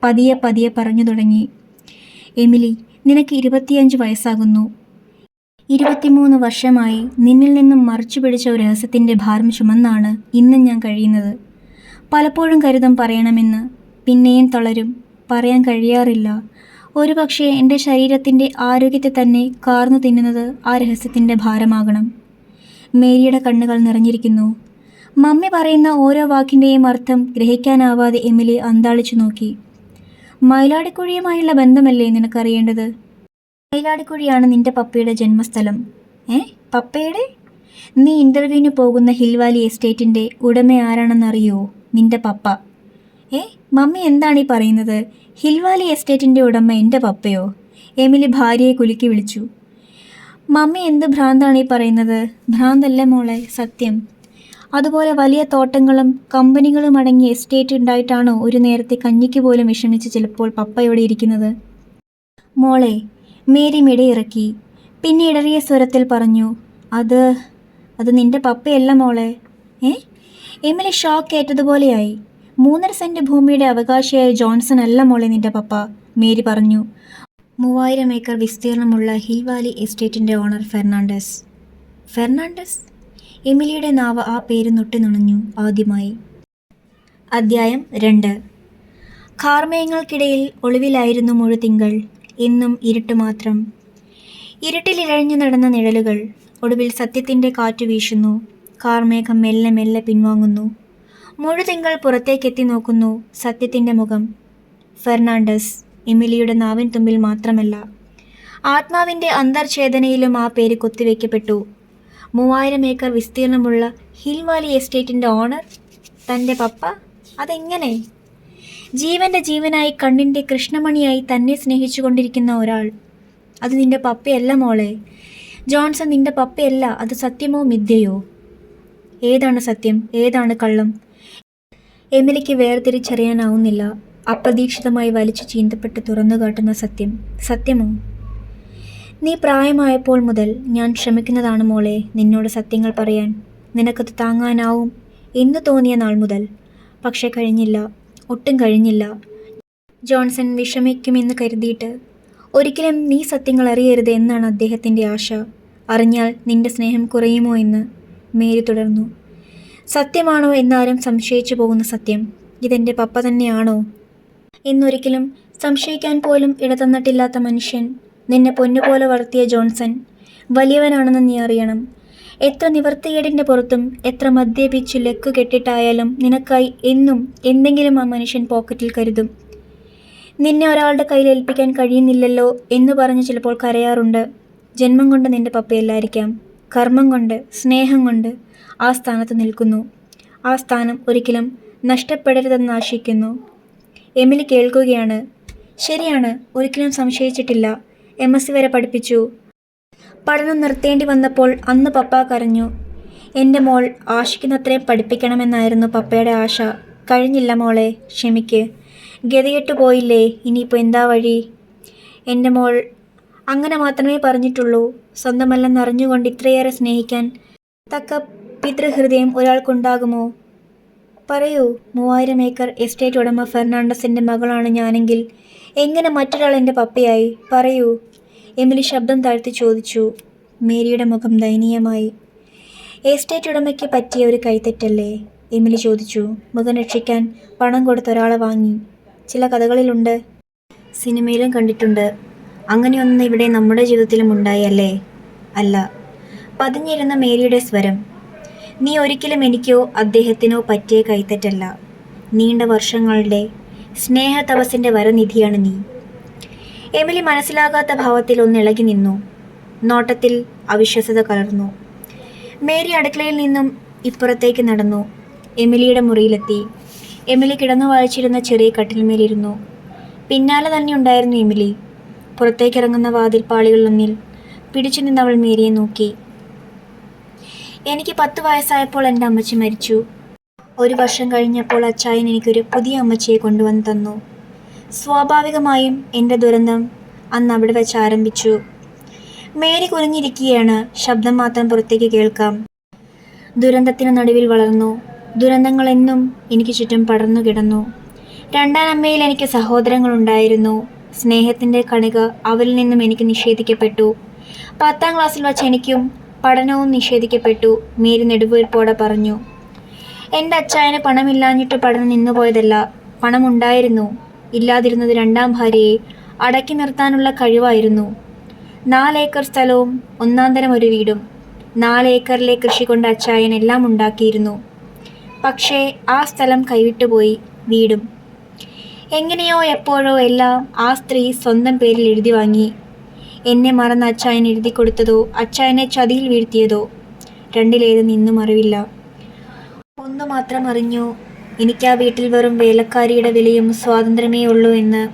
പതിയെ പതിയെ പറഞ്ഞു തുടങ്ങി. എമിലി നിനക്ക് ഇരുപത്തിയഞ്ച് വയസ്സാകുന്നു. ഇരുപത്തിമൂന്ന് വർഷമായി നിന്നിൽ നിന്നും മറിച്ചു പിടിച്ച ഒരു രഹസ്യത്തിന്റെ ഭാരം ചുമന്നാണ് ഇന്നും ഞാൻ കഴിയുന്നത്. പലപ്പോഴും കരുതം പറയണമെന്ന് പിന്നെയും തളരും. പറയാൻ കഴിയാറില്ല. ഒരുപക്ഷെ എന്റെ ശരീരത്തിന്റെ ആരോഗ്യത്തെ തന്നെ കാർന്നു തിന്നുന്നത് ആ രഹസ്യത്തിന്റെ ഭാരമാകണം. മേരിയുടെ കണ്ണുകൾ നിറഞ്ഞിരിക്കുന്നു. മമ്മി പറയുന്ന ഓരോ വാക്കിന്റെയും അർത്ഥം ഗ്രഹിക്കാനാവാതെ എമിലി അന്താളിച്ചു നോക്കി. മയിലാടിക്കുഴിയുമായുള്ള ബന്ധമല്ലേ നിനക്കറിയേണ്ടത്? മയിലാടിക്കുഴിയാണ് നിന്റെ പപ്പയുടെ ജന്മസ്ഥലം. ഏ? പപ്പയുടെ? നീ ഇന്റർവ്യൂവിന് പോകുന്ന ഹിൽവാലി എസ്റ്റേറ്റിന്റെ ഉടമ ആരാണെന്നറിയോ നിന്റെ പപ്പ. ഏ? മമ്മി എന്താണ് ഈ പറയുന്നത്? ഹിൽവാലി എസ്റ്റേറ്റിന്റെ ഉടമ എന്റെ പപ്പയോ? എമിലി ഭാര്യയെ കുലുക്കി വിളിച്ചു. മമ്മി എന്ത് ഭ്രാന്താണ് ഈ പറയുന്നത്? ഭ്രാന്തല്ല മോളെ സത്യം. അതുപോലെ വലിയ തോട്ടങ്ങളും കമ്പനികളും അടങ്ങിയ എസ്റ്റേറ്റ് ഉണ്ടായിട്ടാണോ ഒരു നേരത്തെ കഞ്ഞിക്ക് പോലും വിഷമിച്ച് ചിലപ്പോൾ പപ്പ ഇവിടെ ഇരിക്കുന്നത്? മോളെ മേരി മിടയിറക്കി. പിന്നെ ഇടറിയ സ്വരത്തിൽ പറഞ്ഞു അത് അത് നിന്റെ പപ്പയല്ല മോളെ. ഏ? എമിലി ഷോക്ക് ഏറ്റതുപോലെയായി മൂന്നര സെന്റ് ഭൂമിയുടെ അവകാശിയായ ജോൺസൺ അല്ല മോളെ നിന്റെ പപ്പ മേരി പറഞ്ഞു. മൂവായിരം ഏക്കർ വിസ്തീർണമുള്ള Hill Valley owner Fernandes. Fernandes? എമിലിയുടെ നാവ് ആ പേര് നൊട്ടി നുണഞ്ഞു ആദ്യമായി. അദ്ധ്യായം രണ്ട്. കാർമേയങ്ങൾക്കിടയിൽ ഒളിവിലായിരുന്നു മുഴുതിങ്കൾ ഇന്നും ഇരുട്ട് മാത്രം. ഇരുട്ടിലിഴഞ്ഞു നടന്ന നിഴലുകൾ ഒടുവിൽ സത്യത്തിന്റെ കാറ്റ് വീശുന്നു. കാർമേഘം മെല്ലെ മെല്ലെ പിൻവാങ്ങുന്നു. മുഴുതിങ്കൾ പുറത്തേക്കെത്തി നോക്കുന്നു സത്യത്തിന്റെ മുഖം. ഫെർണാണ്ടസ് എമിലിയുടെ നാവിൻ തുമ്പിൽ മാത്രമല്ല ആത്മാവിന്റെ അന്തർഛേദനയിലും ആ പേര് കൊത്തിവെക്കപ്പെട്ടു. മൂവായിരം ഏക്കർ വിസ്തീർണമുള്ള ഹിൽവാലി എസ്റ്റേറ്റിന്റെ ഓണർ തന്റെ പപ്പ അതെങ്ങനെ? ജീവന്റെ ജീവനായി കണ്ണിന്റെ കൃഷ്ണമണിയായി തന്നെ സ്നേഹിച്ചുകൊണ്ടിരിക്കുന്ന ഒരാൾ. അത് നിന്റെ പപ്പയല്ല മോളെ. ജോൺസൺ നിന്റെ പപ്പയല്ല അത് സത്യമോ മിഥ്യയോ? ഏതാണ് സത്യം? ഏതാണ് കള്ളം? എമിലിക്ക് വേർതിരിച്ചറിയാനാവുന്നില്ല. അപ്രതീക്ഷിതമായി വലിച്ചു ചീന്തപ്പെട്ട് തുറന്നു കാട്ടുന്ന സത്യം. സത്യമോ? നീ പ്രായമായപ്പോൾ മുതൽ ഞാൻ ശ്രമിക്കുന്നതാണ് മോളെ നിന്നോട് സത്യങ്ങൾ പറയാൻ. നിനക്കത് താങ്ങാനാവും എന്ന് തോന്നിയ നാൾ മുതൽ. പക്ഷേ കഴിഞ്ഞില്ല. ഒട്ടും കഴിഞ്ഞില്ല. ജോൺസൺ വിഷമിക്കുമെന്ന് കരുതിയിട്ട് ഒരിക്കലും നീ സത്യങ്ങൾ അറിയരുത് എന്നാണ് അദ്ദേഹത്തിന്റെ ആശ. അറിഞ്ഞാൽ നിന്റെ സ്നേഹം കുറയുമോ എന്ന്? മേരി തുടർന്നു. സത്യമാണോ എന്നാരും സംശയിച്ചു പോകുന്ന സത്യം. ഇതെന്റെ പപ്പ തന്നെയാണോ? എന്നൊരിക്കലും സംശയിക്കാൻ പോലും ഇടതന്നിട്ടില്ലാത്ത മനുഷ്യൻ നിന്നെ പൊന്നുപോലെ വളർത്തിയ ജോൺസൺ വലിയവനാണെന്ന് നീ അറിയണം. എത്ര നിവർത്തികേടിന്റെ പുറത്തും എത്ര മദ്യപിച്ചു ലക്ക് കെട്ടിട്ടായാലും നിനക്കായി എന്നും എന്തെങ്കിലും ആ മനുഷ്യൻ പോക്കറ്റിൽ കരുതും. നിന്നെ ഒരാളുടെ കയ്യിൽ ഏൽപ്പിക്കാൻ കഴിയുന്നില്ലല്ലോ എന്ന് പറഞ്ഞ് ചിലപ്പോൾ കരയാറുണ്ട്. ജന്മം കൊണ്ട് നിന്റെ പപ്പയല്ലായിരിക്കാം. കർമ്മം കൊണ്ട് സ്നേഹം കൊണ്ട് ആ സ്ഥാനത്ത് നിൽക്കുന്നു. ആ സ്ഥാനം ഒരിക്കലും നഷ്ടപ്പെടരുതെന്ന് ആശിക്കുന്നു. എമിലി കേൾക്കുകയാണ്. ശരിയാണ് ഒരിക്കലും സംശയിച്ചിട്ടില്ല. എം എസ് സി വരെ പഠിപ്പിച്ചു. പഠനം നിർത്തേണ്ടി വന്നപ്പോൾ അന്ന് പപ്പ കരഞ്ഞു. എന്റെ മോൾ ആശിക്കുന്നത്രയും പഠിപ്പിക്കണമെന്നായിരുന്നു പപ്പയുടെ ആശ. കഴിഞ്ഞില്ല മോളെ ക്ഷമിക്ക്. ഗതികെട്ടു പോയില്ലേ ഇനിയിപ്പോൾ എന്താ വഴി? എന്റെ മോൾ അങ്ങനെ മാത്രമേ പറഞ്ഞിട്ടുള്ളൂ. സ്വന്തമല്ലെന്നറിഞ്ഞുകൊണ്ട് ഇത്രയേറെ സ്നേഹിക്കാൻ തക്ക പിതൃഹൃദയം ഒരാൾക്കുണ്ടാകുമോ? പറയൂ. മൂവായിരം ഏക്കർ എസ്റ്റേറ്റ് ഉടമ ഫെർണാണ്ടസിന്റെ മകളാണ് ഞാനെങ്കിൽ. എങ്ങനെ മറ്റൊരാൾ എന്റെ പപ്പയായി? പറയൂ. എമിലി ശബ്ദം താഴ്ത്തി ചോദിച്ചു. മേരിയുടെ മുഖം ദയനീയമായി. എസ്റ്റേറ്റ് ഉടമയ്ക്ക് പറ്റിയ ഒരു കൈത്തെറ്റല്ലേ എമിലി ചോദിച്ചു. മുഖം രക്ഷിക്കാൻ പണം കൊടുത്ത ഒരാളെ വാങ്ങി. ചില കഥകളിലുണ്ട്. സിനിമയിലും കണ്ടിട്ടുണ്ട്. അങ്ങനെയൊന്നും ഇവിടെ നമ്മുടെ ജീവിതത്തിലും ഉണ്ടായല്ലേ അല്ല. പതിഞ്ഞിരുന്ന മേരിയുടെ സ്വരം. നീ ഒരിക്കലും എനിക്കോ അദ്ദേഹത്തിനോ പറ്റിയ കൈത്തറ്റല്ല. നീണ്ട വർഷങ്ങളുടെ സ്നേഹതപസിന്റെ വരനിധിയാണ് നീ. എമിലി മനസ്സിലാകാത്ത ഭാവത്തിൽ ഒന്ന് ഇളകി നിന്നു. നോട്ടത്തിൽ അവിശ്വസത കലർന്നു. മേരി അടുക്കളയിൽ നിന്നും ഇപ്പുറത്തേക്ക് നടന്നു. എമിലിയുടെ മുറിയിലെത്തി. എമിലി കിടന്നു വായിച്ചിരുന്ന ചെറിയ കട്ടിൽമേലിരുന്നു പിന്നാലെ തന്നെ ഉണ്ടായിരുന്നു എമിലി. പുറത്തേക്കിറങ്ങുന്ന വാതിൽപ്പാളികളിലൊന്നിൽ പിടിച്ചു നിന്നവൾ മേരിയെ നോക്കി. എനിക്ക് പത്ത് വയസ്സായപ്പോൾ എന്റെ അമ്മച്ചി മരിച്ചു. ഒരു വർഷം കഴിഞ്ഞപ്പോൾ അച്ചായൻ എനിക്കൊരു പുതിയ അമ്മച്ചിയെ കൊണ്ടുവന്ന് തന്നു. സ്വാഭാവികമായും എന്റെ ദുരന്തം അന്ന് അവിടെ വെച്ച് ആരംഭിച്ചു. മേരി കുനിഞ്ഞിരിക്കുകയാണ്. ശബ്ദം മാത്രം പുറത്തേക്ക് കേൾക്കാം. ദുരന്തത്തിന് നടുവിൽ വളർന്നു. ദുരന്തങ്ങൾ എന്നും എനിക്ക് ചുറ്റും പടർന്നു കിടന്നു. രണ്ടാം അമ്മയിൽ എനിക്ക് സഹോദരങ്ങളുണ്ടായിരുന്നു. സ്നേഹത്തിന്റെ കണിക അവരിൽ നിന്നും എനിക്ക് നിഷേധിക്കപ്പെട്ടു. പത്താം ക്ലാസ്സിൽ വച്ച് എനിക്കും പഠനവും നിഷേധിക്കപ്പെട്ടു. മേരി നെടുവീർപ്പോടെ പറഞ്ഞു എന്റെ അച്ചായന് പണമില്ലാഞ്ഞിട്ട് പഠനം നിന്നുപോയതല്ല. പണമുണ്ടായിരുന്നു. ഇല്ലാതിരുന്നത് രണ്ടാം ഭാര്യയെ അടക്കി നിർത്താനുള്ള കഴിവായിരുന്നു. നാലേക്കർ സ്ഥലവും ഒന്നാന്തരം തരം ഒരു വീടും. നാലേക്കറിലെ കൃഷി കൊണ്ട് അച്ചായൻ എല്ലാം ഉണ്ടാക്കിയിരുന്നു. പക്ഷേ ആ സ്ഥലം കൈവിട്ടുപോയി വീടും. എങ്ങനെയോ എപ്പോഴോ എല്ലാം ആ സ്ത്രീ സ്വന്തം പേരിൽ എഴുതി വാങ്ങി. എന്നെ മറന്ന് അച്ചായൻ എഴുതി കൊടുത്തതോ അച്ചായനെ ചതിയിൽ വീഴ്ത്തിയതോ? രണ്ടിലേത് നിന്നും അറിവില്ല. ഒന്നു മാത്രം അറിഞ്ഞു. എനിക്ക് ആ വീട്ടിൽ വെറും വേലക്കാരിയുടെ വിലയും സ്വാതന്ത്ര്യമേ ഉള്ളൂ എന്ന്.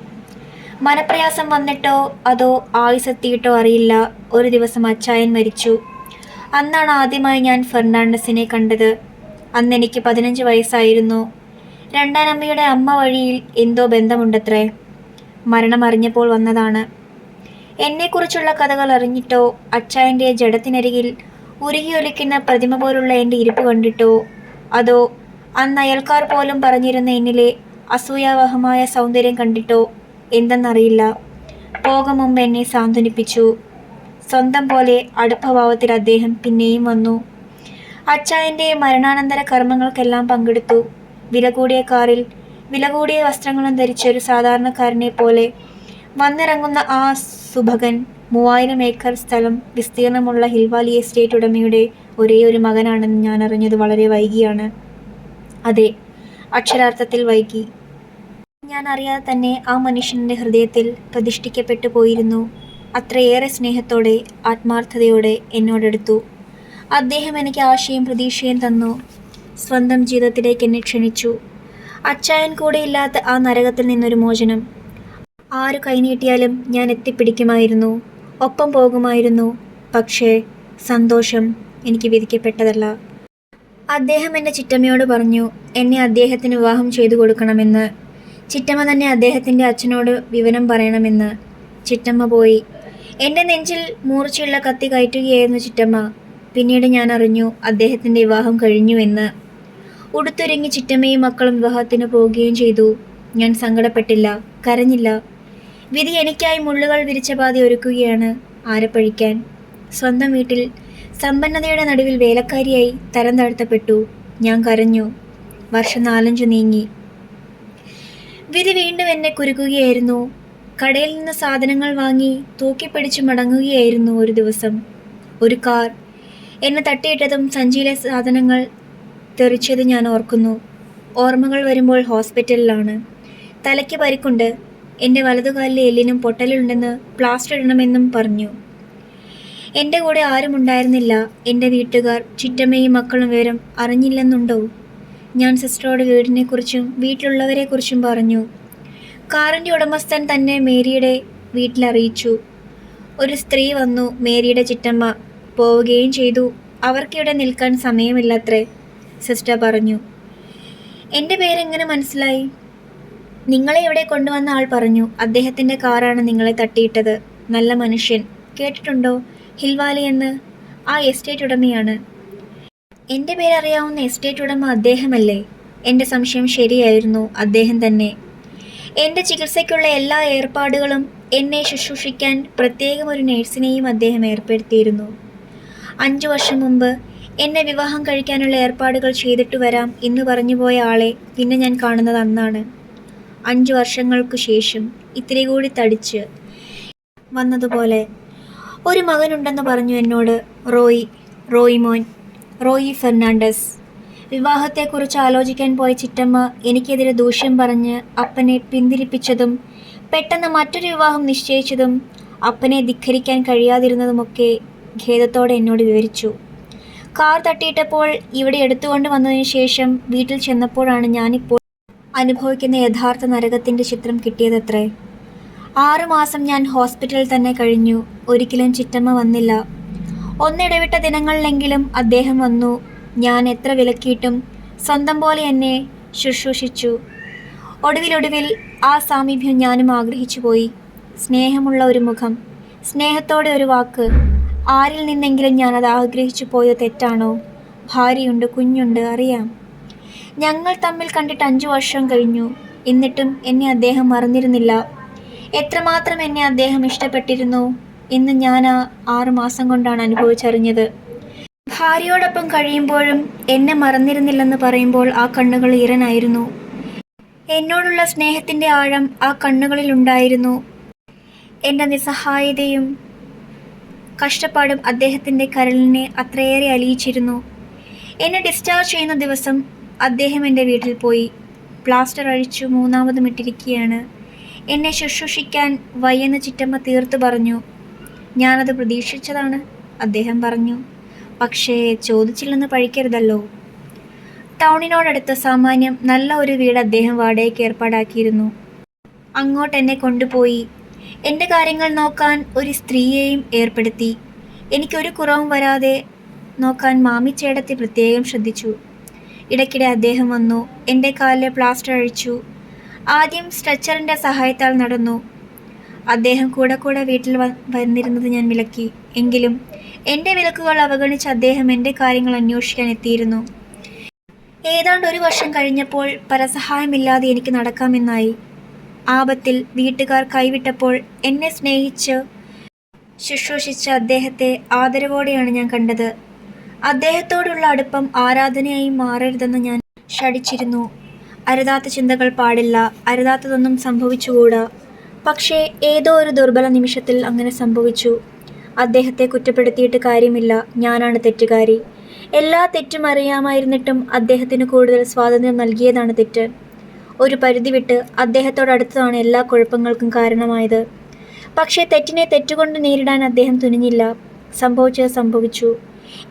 മനപ്രയാസം വന്നിട്ടോ അതോ ആയുസെത്തിയിട്ടോ അറിയില്ല. ഒരു ദിവസം അച്ചായൻ മരിച്ചു. അന്നാണ് ആദ്യമായി ഞാൻ ഫെർണാണ്ടസിനെ കണ്ടത്. അന്ന് എനിക്ക് പതിനഞ്ച് വയസ്സായിരുന്നു. രണ്ടാനമ്മയുടെ അമ്മ വഴിയിൽ എന്തോ ബന്ധമുണ്ടത്രേ. മരണം അറിഞ്ഞപ്പോൾ വന്നതാണ്. എന്നെക്കുറിച്ചുള്ള കഥകൾ അറിഞ്ഞിട്ടോ അച്ചായന്റെ ജഡത്തിനരികിൽ ഉരുകിയൊലിക്കുന്ന പ്രതിമ പോലുള്ള എന്റെ ഇരിപ്പ് കണ്ടിട്ടോ? അതോ അന്ന് അയൽക്കാർ പോലും പറഞ്ഞിരുന്ന എന്നിലെ അസൂയാവഹമായ സൗന്ദര്യം കണ്ടിട്ടോ? എന്തെന്നറിയില്ല. പോകും മുമ്പ് എന്നെ സാന്ത്വനിപ്പിച്ചു. സ്വന്തം പോലെ അടുപ്പഭാവത്തിൽ അദ്ദേഹം പിന്നെയും വന്നു. അച്ചായന്റെ മരണാനന്തര കർമ്മങ്ങൾക്കെല്ലാം പങ്കെടുത്തു. വില കൂടിയ കാറിൽ വില കൂടിയ വസ്ത്രങ്ങളും ധരിച്ച ഒരു സാധാരണക്കാരനെ പോലെ വന്നിറങ്ങുന്ന ആ സുഭകൻ മൂവായിരം ഏക്കർ സ്ഥലം വിസ്തീർണമുള്ള ഹിൽവാലി എസ്റ്റേറ്റ് ഉടമയുടെ ഒരേ ഒരു മകനാണെന്ന് ഞാൻ അറിഞ്ഞത് വളരെ വൈകിയാണ്. അതെ അക്ഷരാർത്ഥത്തിൽ വൈകി. ഞാൻ അറിയാതെ തന്നെ ആ മനുഷ്യന്റെ ഹൃദയത്തിൽ പ്രതിഷ്ഠിക്കപ്പെട്ടു പോയിരുന്നു. അത്രയേറെ സ്നേഹത്തോടെ ആത്മാർത്ഥതയോടെ എന്നോടെടുത്തു. അദ്ദേഹം എനിക്ക് ആശയും പ്രതീക്ഷയും തന്നു. സ്വന്തം ജീവിതത്തിലേക്ക് എന്നെ ക്ഷണിച്ചു. അച്ചായൻ കൂടെയില്ലാത്ത ആ നരകത്തിൽ നിന്നൊരു മോചനം. ആരു കൈനീട്ടിയാലും ഞാൻ എത്തിപ്പിടിക്കുമായിരുന്നു. ഒപ്പം പോകുമായിരുന്നു. പക്ഷേ സന്തോഷം എനിക്ക് വിധിക്കപ്പെട്ടതല്ല. അദ്ദേഹം എന്റെ ചിറ്റമ്മയോട് പറഞ്ഞു എന്നെ അദ്ദേഹത്തിന് വിവാഹം ചെയ്തു കൊടുക്കണമെന്ന്. ചിറ്റമ്മ തന്നെ അദ്ദേഹത്തിന്റെ അച്ഛനോട് വിവരം പറയണമെന്ന്. ചിറ്റമ്മ പോയി. എന്റെ നെഞ്ചിൽ മൂർച്ചയുള്ള കത്തി കയറ്റുകയായിരുന്നു ചിറ്റമ്മ. പിന്നീട് ഞാൻ അറിഞ്ഞു അദ്ദേഹത്തിന്റെ വിവാഹം കഴിഞ്ഞു എന്ന്. ഉടുത്തൊരുങ്ങി ചിറ്റമ്മയും മക്കളും വിവാഹത്തിന് പോവുകയും ചെയ്തു. ഞാൻ സങ്കടപ്പെട്ടില്ല കരഞ്ഞില്ല. വിധി എനിക്കായി മുള്ളുകൾ വിരിച്ച പാതി ഒരുക്കുകയാണ് ആരപ്പഴിക്കാൻ. സ്വന്തം വീട്ടിൽ സമ്പന്നതയുടെ നടുവിൽ വേലക്കാരിയായി തരം താഴ്ത്തപ്പെട്ടു. ഞാൻ കരഞ്ഞു. വർഷം നാലഞ്ചു നീങ്ങി. വിധി വീണ്ടും എന്നെ കുരുക്കുകയായിരുന്നു. കടയിൽ നിന്ന് സാധനങ്ങൾ വാങ്ങി തൂക്കിപ്പിടിച്ച് മടങ്ങുകയായിരുന്നു ഒരു ദിവസം. ഒരു കാർ. എന്നെ തട്ടിയിട്ടതും സഞ്ചിയിലെ സാധനങ്ങൾ തെറിച്ചത് ഞാൻ ഓർക്കുന്നു. ഓർമ്മകൾ വരുമ്പോൾ ഹോസ്പിറ്റലിലാണ്. തലയ്ക്ക് പരിക്കുണ്ട്. എന്റെ വലതുകാലിലെ എല്ലിനും പൊട്ടലുണ്ടെന്ന് പ്ലാസ്റ്റർ ഇടണമെന്നും പറഞ്ഞു. എന്റെ കൂടെ ആരും ഉണ്ടായിരുന്നില്ല. എന്റെ വീട്ടുകാർ ചിറ്റമ്മയും മക്കളും വിവരം അറിഞ്ഞില്ലെന്നുണ്ടോ? ഞാൻ സിസ്റ്ററോട് വീടിനെക്കുറിച്ചും വീട്ടിലുള്ളവരെക്കുറിച്ചും പറഞ്ഞു. കാറിന്റെ ഉടമസ്ഥൻ തന്നെ മേരിയുടെ വീട്ടിലറിയിച്ചു ഒരു സ്ത്രീ വന്നു മേരിയുടെ ചിറ്റമ്മ. പോവുകയും ചെയ്തു. അവർക്കിവിടെ നിൽക്കാൻ സമയമില്ലത്രേ സിസ്റ്റർ പറഞ്ഞു. എന്റെ പേരെങ്ങനെ മനസ്സിലായി? നിങ്ങളെ ഇവിടെ കൊണ്ടുവന്ന ആൾ പറഞ്ഞു അദ്ദേഹത്തിന്റെ കാറാണ് നിങ്ങളെ തട്ടിയിട്ടത്. നല്ല മനുഷ്യൻ. കേട്ടിട്ടുണ്ടോ? ഹിൽവാലി എന്ന്. ആ എസ്റ്റേറ്റ് ഉടമയാണ്. എന്റെ പേരറിയാവുന്ന എസ്റ്റേറ്റ് ഉടമ അദ്ദേഹമല്ലേ? എന്റെ സംശയം ശരിയായിരുന്നു. അദ്ദേഹം തന്നെ. എന്റെ ചികിത്സയ്ക്കുള്ള എല്ലാ ഏർപ്പാടുകളും എന്നെ ശുശ്രൂഷിക്കാൻ പ്രത്യേകം ഒരു നേഴ്സിനെയും അദ്ദേഹം ഏർപ്പെടുത്തിയിരുന്നു. അഞ്ചു വർഷം മുമ്പ് എന്നെ വിവാഹം കഴിക്കാനുള്ള ഏർപ്പാടുകൾ ചെയ്തിട്ട് വരാം എന്ന് പറഞ്ഞു പോയ ആളെ പിന്നെ ഞാൻ കാണുന്നത് അന്നാണ്. അഞ്ചു വർഷങ്ങൾക്കു ശേഷം ഇത്തിരി കൂടി തടിച്ച് വന്നതുപോലെ ഒരു മകനുണ്ടെന്ന് പറഞ്ഞു എന്നോട് റോയി റോയി മോൻ റോയി ഫെർണാണ്ടസ്. വിവാഹത്തെക്കുറിച്ച് ആലോചിക്കാൻ പോയ ചിറ്റമ്മ എനിക്കെതിരെ ദൂഷ്യം പറഞ്ഞ് അപ്പനെ പിന്തിരിപ്പിച്ചതും പെട്ടെന്ന് മറ്റൊരു വിവാഹം നിശ്ചയിച്ചതും അപ്പനെ ധിഖരിക്കാൻ കഴിയാതിരുന്നതുമൊക്കെ ഖേദത്തോടെ എന്നോട് വിവരിച്ചു. കാർ തട്ടിയിട്ടപ്പോൾ ഇവിടെ എടുത്തുകൊണ്ട് വന്നതിന് ശേഷം വീട്ടിൽ ചെന്നപ്പോഴാണ് ഞാനിപ്പോൾ അനുഭവിക്കുന്ന യഥാർത്ഥ നരകത്തിന്റെ ചിത്രം കിട്ടിയതത്രേ. ആറുമാസം ഞാൻ ഹോസ്പിറ്റലിൽ തന്നെ കഴിഞ്ഞു. ഒരിക്കലും ചിറ്റമ്മ വന്നില്ല. ഒന്നിടവിട്ട ദിനങ്ങളിലെങ്കിലും അദ്ദേഹം വന്നു. ഞാൻ എത്ര വിലക്കിയിട്ടും സ്വന്തം പോലെ എന്നെ ശുശ്രൂഷിച്ചു. ഒടുവിലൊടുവിൽ ആ സാമീപ്യം ഞാനും ആഗ്രഹിച്ചു പോയി. സ്നേഹമുള്ള ഒരു മുഖം സ്നേഹത്തോടെ ഒരു വാക്ക്. ആരിൽ നിന്നെങ്കിലും ഞാനത് ആഗ്രഹിച്ചു പോയത് തെറ്റാണോ? ഭാര്യയുണ്ട് കുഞ്ഞുണ്ട് അറിയാം. ഞങ്ങൾ തമ്മിൽ കണ്ടിട്ട് അഞ്ചു വർഷം കഴിഞ്ഞു. എന്നിട്ടും എന്നെ അദ്ദേഹം മറന്നിരുന്നില്ല. എത്രമാത്രം എന്നെ അദ്ദേഹം ഇഷ്ടപ്പെട്ടിരുന്നു ഇന്ന് ഞാൻ ആ ആറു മാസം കൊണ്ടാണ് അനുഭവിച്ചറിഞ്ഞത്. ഭാര്യയോടൊപ്പം കഴിയുമ്പോഴും എന്നെ മറന്നിരുന്നില്ലെന്ന് പറയുമ്പോൾ ആ കണ്ണുകൾ ഇരനായിരുന്നു എന്നോടുള്ള സ്നേഹത്തിന്റെ ആഴം ആ കണ്ണുകളിൽ ഉണ്ടായിരുന്നു. എന്റെ നിസ്സഹായതയും കഷ്ടപ്പാടും അദ്ദേഹത്തിന്റെ കരളിനെ അത്രയേറെ അലിയിച്ചിരുന്നു. എന്നെ ഡിസ്ചാർജ് ചെയ്യുന്ന ദിവസം അദ്ദേഹം എന്റെ വീട്ടിൽ പോയി. പ്ലാസ്റ്റർ അഴിച്ചു മൂന്നാമതും ഇട്ടിരിക്കുകയാണ്. എന്നെ ശുശ്രൂഷിക്കാൻ വയ്യെന്ന് ചിറ്റമ്മ തീർത്തു പറഞ്ഞു. ഞാനത് പ്രതീക്ഷിച്ചതാണ് അദ്ദേഹം പറഞ്ഞു. പക്ഷേ ചോദിച്ചില്ലെന്ന് പഴിക്കരുതല്ലോ. ടൗണിനോടടുത്ത് സാമാന്യം നല്ല ഒരു വീട് അദ്ദേഹം വാടകയ്ക്ക് ഏർപ്പാടാക്കിയിരുന്നു. അങ്ങോട്ട് എന്നെ കൊണ്ടുപോയി. എന്റെ കാര്യങ്ങൾ നോക്കാൻ ഒരു സ്ത്രീയെയും ഏർപ്പെടുത്തി. എനിക്കൊരു കുറവും വരാതെ നോക്കാൻ മാമിച്ചേടത്തി പ്രത്യേകം ശ്രദ്ധിച്ചു. ഇടയ്ക്കിടെ അദ്ദേഹം വന്നു. എന്റെ കാലിലെ പ്ലാസ്റ്റർ അഴിച്ചു. ആദ്യം സ്ട്രെച്ചറിന്റെ സഹായത്താൽ നടന്നു. അദ്ദേഹം കൂടെ കൂടെ വീട്ടിൽ വന്നിരുന്നത് ഞാൻ വിലക്കി. എങ്കിലും എന്റെ വിലക്കുകൾ അവഗണിച്ച് അദ്ദേഹം എന്റെ കാര്യങ്ങൾ അന്വേഷിക്കാൻ എത്തിയിരുന്നു. ഏതാണ്ട് ഒരു വർഷം കഴിഞ്ഞപ്പോൾ പരസഹായമില്ലാതെ എനിക്ക് നടക്കാമെന്നായി ആപത്തിൽ വീട്ടുകാർ കൈവിട്ടപ്പോൾ എന്നെ സ്നേഹിച്ച് ശുശ്രൂഷിച്ച അദ്ദേഹത്തെ ആദരവോടെയാണ് ഞാൻ കണ്ടത്. അദ്ദേഹത്തോടുള്ള അടുപ്പം ആരാധനയായി മാറരുതെന്ന് ഞാൻ ഷടിച്ചിരുന്നു അരുതാത്ത ചിന്തകൾ പാടില്ല. അരുതാത്തതൊന്നും സംഭവിച്ചുകൂടാ. പക്ഷേ ഏതോ ഒരു ദുർബല നിമിഷത്തിൽ അങ്ങനെ സംഭവിച്ചു. അദ്ദേഹത്തെ കുറ്റപ്പെടുത്തിയിട്ട് കാര്യമില്ല. ഞാനാണ് തെറ്റുകാരി. എല്ലാ തെറ്റും അറിയാമായിരുന്നിട്ടും അദ്ദേഹത്തിന് കൂടുതൽ സ്വാതന്ത്ര്യം നൽകിയതാണ് തെറ്റ്. ഒരു പരിധി വിട്ട് അദ്ദേഹത്തോടടുത്തതാണ് എല്ലാ കുഴപ്പങ്ങൾക്കും കാരണമായത്. പക്ഷേ തെറ്റിനെ തെറ്റുകൊണ്ട് നേരിടാൻ അദ്ദേഹം തുനിഞ്ഞില്ല. സംഭവിച്ചത് സംഭവിച്ചു.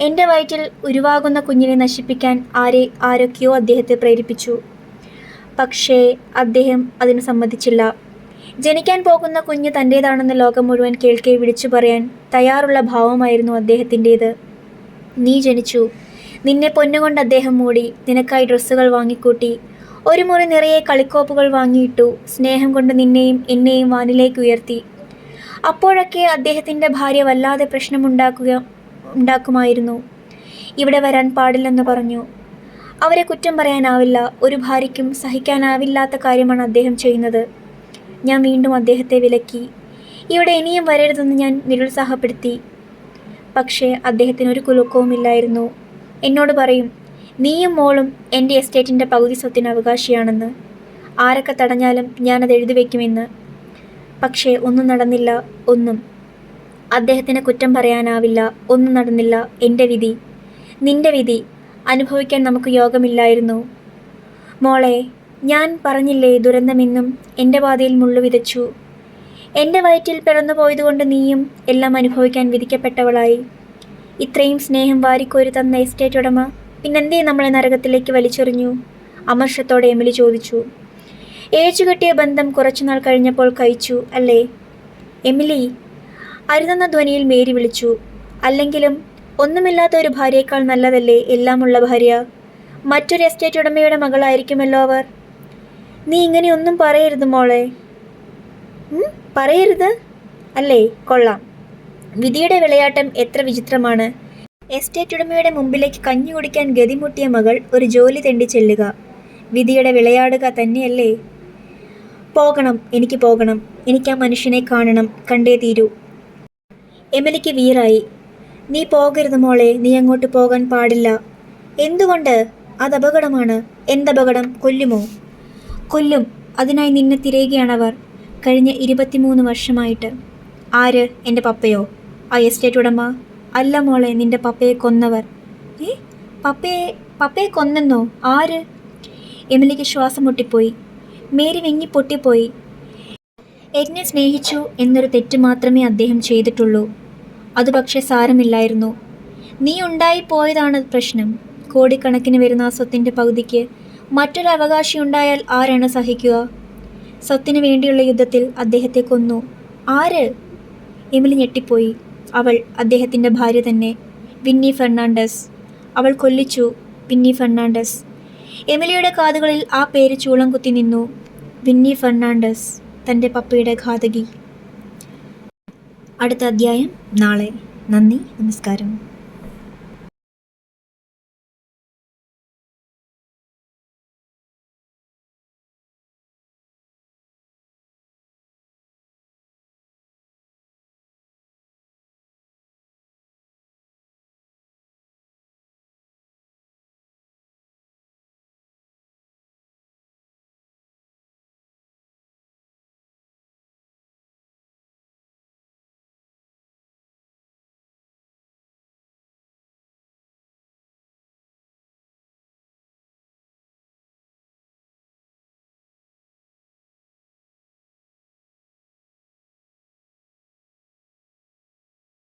എന്റെ വയറ്റിൽ ഉരുവാകുന്ന കുഞ്ഞിനെ നശിപ്പിക്കാൻ ആരെ ആരൊക്കെയോ അദ്ദേഹത്തെ പ്രേരിപ്പിച്ചു. പക്ഷേ അദ്ദേഹം അതിന് സമ്മതിച്ചില്ല. ജനിക്കാൻ പോകുന്ന കുഞ്ഞ് തന്റേതാണെന്ന് ലോകം മുഴുവൻ കേൾക്കെ വിളിച്ചു പറയാൻ തയ്യാറുള്ള ഭാവമായിരുന്നു അദ്ദേഹത്തിന്റേത് നീ ജനിച്ചു. നിന്നെ പൊന്നുകൊണ്ട് അദ്ദേഹം മൂടി നിനക്കായി ഡ്രസ്സുകൾ വാങ്ങിക്കൂട്ടി. ഒരു മുറി നിറയെ കളിക്കോപ്പുകൾ വാങ്ങിയിട്ടു സ്നേഹം കൊണ്ട് നിന്നെയും എന്നെയും വാനിലേക്ക് ഉയർത്തി. അപ്പോഴൊക്കെ അദ്ദേഹത്തിന്റെ ഭാര്യ വല്ലാതെ പ്രശ്നമുണ്ടാക്കുക ഉണ്ടാക്കുമായിരുന്നു. ഇവിടെ വരാൻ പാടില്ലെന്ന് പറഞ്ഞു. അവരെ കുറ്റം പറയാനാവില്ല ഒരു ഭാര്യയ്ക്കും സഹിക്കാനാവില്ലാത്ത കാര്യമാണ് അദ്ദേഹം ചെയ്യുന്നത്. ഞാൻ വീണ്ടും അദ്ദേഹത്തെ വിലക്കി. ഇവിടെ ഇനിയും വരരുതെന്ന് ഞാൻ നിരുത്സാഹപ്പെടുത്തി. പക്ഷേ അദ്ദേഹത്തിന് ഒരു കുലുക്കവുമില്ലായിരുന്നു എന്നോട് പറയും നീയും മോളും എന്റെ എസ്റ്റേറ്റിന്റെ പകുതി സ്വത്തിന് അവകാശിയാണെന്ന്. ആരൊക്കെ തടഞ്ഞാലും ഞാനത് എഴുതി വയ്ക്കുമെന്ന്. പക്ഷേ ഒന്നും നടന്നില്ല ഒന്നും. അദ്ദേഹത്തിന് കുറ്റം പറയാനാവില്ല ഒന്നും നടന്നില്ല. എന്റെ വിധി നിന്റെ വിധി അനുഭവിക്കാൻ നമുക്ക് യോഗമില്ലായിരുന്നു. മോളെ ഞാൻ പറഞ്ഞില്ലേ ദുരന്തമെന്നും എന്റെ പാതയിൽ മുള്ളു വിതച്ചു. എന്റെ വയറ്റിൽ പിറന്നു പോയതുകൊണ്ട് നീയും എല്ലാം അനുഭവിക്കാൻ വിധിക്കപ്പെട്ടവളായി. ഇത്രയും സ്നേഹം വാരിക്കോരി തന്ന എസ്റ്റേറ്റ് ഉടമ പിന്നെന്തേ നമ്മളെ നരകത്തിലേക്ക് വലിച്ചെറിഞ്ഞു? അമർഷത്തോടെ എമിലി ചോദിച്ചു. ഏച്ചുകെട്ടിയ ബന്ധം കുറച്ചുനാൾ കഴിഞ്ഞപ്പോൾ കഴിച്ചു അല്ലേ? എമിലി അരുതെന്ന ധ്വനിയിൽ മേരി വിളിച്ചു. അല്ലെങ്കിലും ഒന്നുമില്ലാത്ത ഒരു ഭാര്യയേക്കാൾ നല്ലതല്ലേ എല്ലാമുള്ള ഭാര്യ? മറ്റൊരു എസ്റ്റേറ്റ് ഉടമയുടെ മകളായിരിക്കുമല്ലോ അവർ. നീ ഇങ്ങനെയൊന്നും പറയരുത് മോളെ. പറയരുത്? അല്ലേ കൊള്ളാം. വിധിയുടെ വിളയാട്ടം എത്ര വിചിത്രമാണ്. എസ്റ്റേറ്റ് ഉടമയുടെ മുമ്പിലേക്ക് കഞ്ഞി കുടിക്കാൻ ഗതിമുട്ടിയ മകൾ ഒരു ജോലി തെണ്ടി ചെല്ലുക. വിധിയുടെ വിളയാടുക തന്നെയല്ലേ? പോകണം എനിക്ക് പോകണം. എനിക്ക് ആ മനുഷ്യനെ കാണണം. കണ്ടേ തീരൂ. എമിലിക്ക് വീറായി നീ പോകരുത് മോളെ നീ അങ്ങോട്ട് പോകാൻ പാടില്ല. എന്തുകൊണ്ട്? അത് അപകടമാണ്. എന്തപകടം? കൊല്ലുമോ? കൊല്ലും. അതിനായി നിന്നെ തിരയുകയാണവർ കഴിഞ്ഞ ഇരുപത്തിമൂന്ന് വർഷമായിട്ട്. ആര്? എന്റെ പപ്പയോ? ആ എസ്റ്റേറ്റ് ഉടമ. അല്ല മോളെ നിന്റെ പപ്പയെ കൊന്നവർ. ഏ? പപ്പയെ പപ്പയെ കൊന്നെന്നോ? ആര്? എമിലിക്ക് ശ്വാസം മുട്ടിപ്പോയി. മേരി വെങ്ങി പൊട്ടിപ്പോയി. എന്നെ സ്നേഹിച്ചു എന്നൊരു തെറ്റ് മാത്രമേ അദ്ദേഹം ചെയ്തിട്ടുള്ളൂ. അത് പക്ഷേ സാരമില്ലായിരുന്നു. നീ ഉണ്ടായി പോയതാണ് പ്രശ്നം. കോടിക്കണക്കിന് വരുന്ന ആ സ്വത്തിന്റെ പകുതിക്ക് മറ്റൊരു അവകാശി ഉണ്ടായാൽ ആരാണ് സഹിക്കുക? സ്വത്തിന് വേണ്ടിയുള്ള യുദ്ധത്തിൽ അദ്ദേഹത്തെ കൊന്നു. ആര്? എമിലി ഞെട്ടിപ്പോയി. അവൾ അദ്ദേഹത്തിന്റെ ഭാര്യ തന്നെ വിന്നി ഫെർണാണ്ടസ്. അവൾ കൊല്ലിച്ചു വിന്നി ഫെർണാണ്ടസ്. എമിലിയുടെ കാതുകളിൽ ആ പേര് ചൂളം കുത്തി നിന്നു. Winnie Fernandez. തന്റെ പപ്പയുടെ ഘാതകി. അടുത്ത അധ്യായം നാളെ. നന്ദി. നമസ്കാരം.